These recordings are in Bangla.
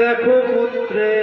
দেখো পুত্রে।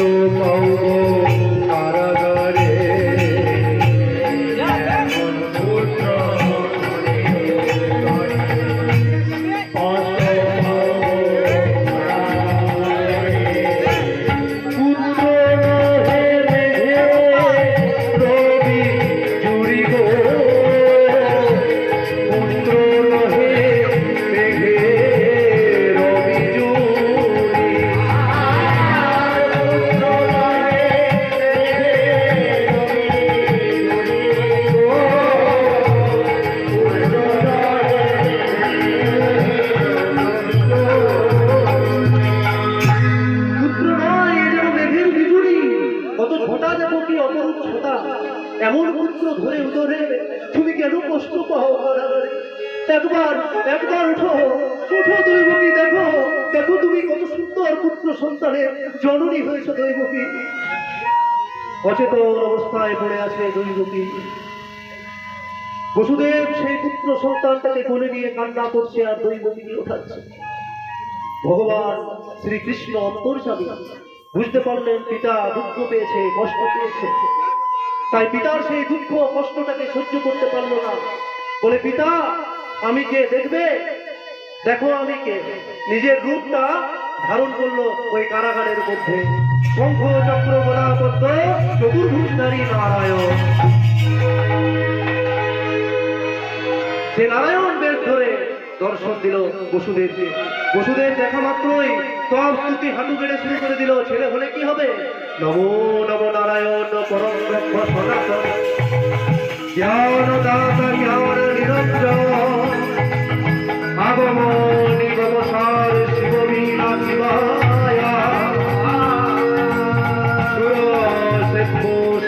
কষ্ট এমন পুত্র ধরে উদরে তুমি কেন কষ্ট পাও একবার একবার উঠো উঠো দৈবকী, দেখো দেখো তুমি কত সুন্দর পুত্র সন্তানের জননী হয়েছে দৈবকী। অচেতন অবস্থায় পড়ে আছে দৈবকী। বসুদেব সেই পুত্র সন্তানটাকে কোলে নিয়ে কান্না করছে আর দৈবকীকে ওঠাচ্ছে ভগবান শ্রীকৃষ্ণ অন্তর্যামী। বুঝতে পারলেন পিতা দুঃখ পেয়েছে, কষ্ট পেয়েছে। তাই পিতার সেই দুঃখ কষ্টটাকে সহ্য করতে পারল না। বলে, পিতা, আমি কে? দেখবে? দেখো আমি কে? নিজের রূপটা ধারণ করল ওই কারাগারের মধ্যে। শঙ্খ, চক্র গলাপদ্ম চতুর্ভুজধারী নারায়ণ। সে নারায়ণ দর্শন দিল বসুদেবকে বসুদেব দেখা মাত্রই তব স্তুতি হাঁটু বেড়ে শুরু করে দিল। ছেলে হলে কি হবে? নমো নমো নারায়ণ পরম ব্রহ্ম সনাতন। জ্ঞান সার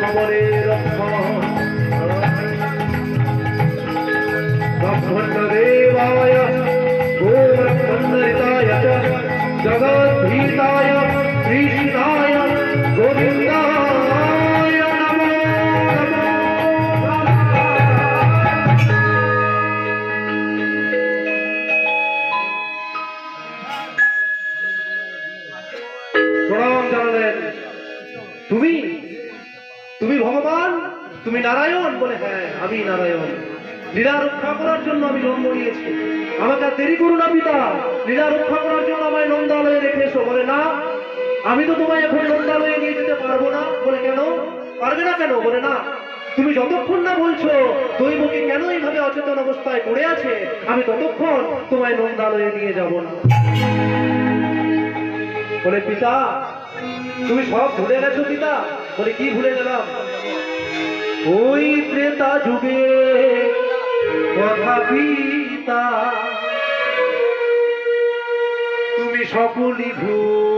সমরে রক্ষণ। ब्रह्मण्यदेवाय गोब्रह्मण्यरिताय च जगद्भीताय कृष्णाय गोविन्दाय नमो नमः প্রণাম জানালেন তুমি তুমি ভগবান তুমি নারায়ণ বলে হ্যাঁ আমি নারায়ণ লীলা রক্ষা করার জন্য আমি জন্ম নিয়েছি আমাকে দেরি করো না, পিতা। লীলা রক্ষা করার জন্য আমায় নন্দালয়ে রেখে এসো। বলে, না, আমি তো তোমায় এখন নন্দালয়ে নিয়ে যেতে পারব না। বলে, কেন? পারবে না কেন? বলে, না, তুমি যতক্ষণ না বলছো দৈবকে কেন এইভাবে অচেতন অবস্থায় পড়ে আছে, আমি ততক্ষণ তোমায় নন্দালয়ে নিয়ে যাব না। বলে, পিতা, তুমি সব ভুলে গেছো, পিতা? বলে, কি ভুলে গেলাম? ওই ত্রেতা যুগে কথা পিতা তুমি সকলই ভুল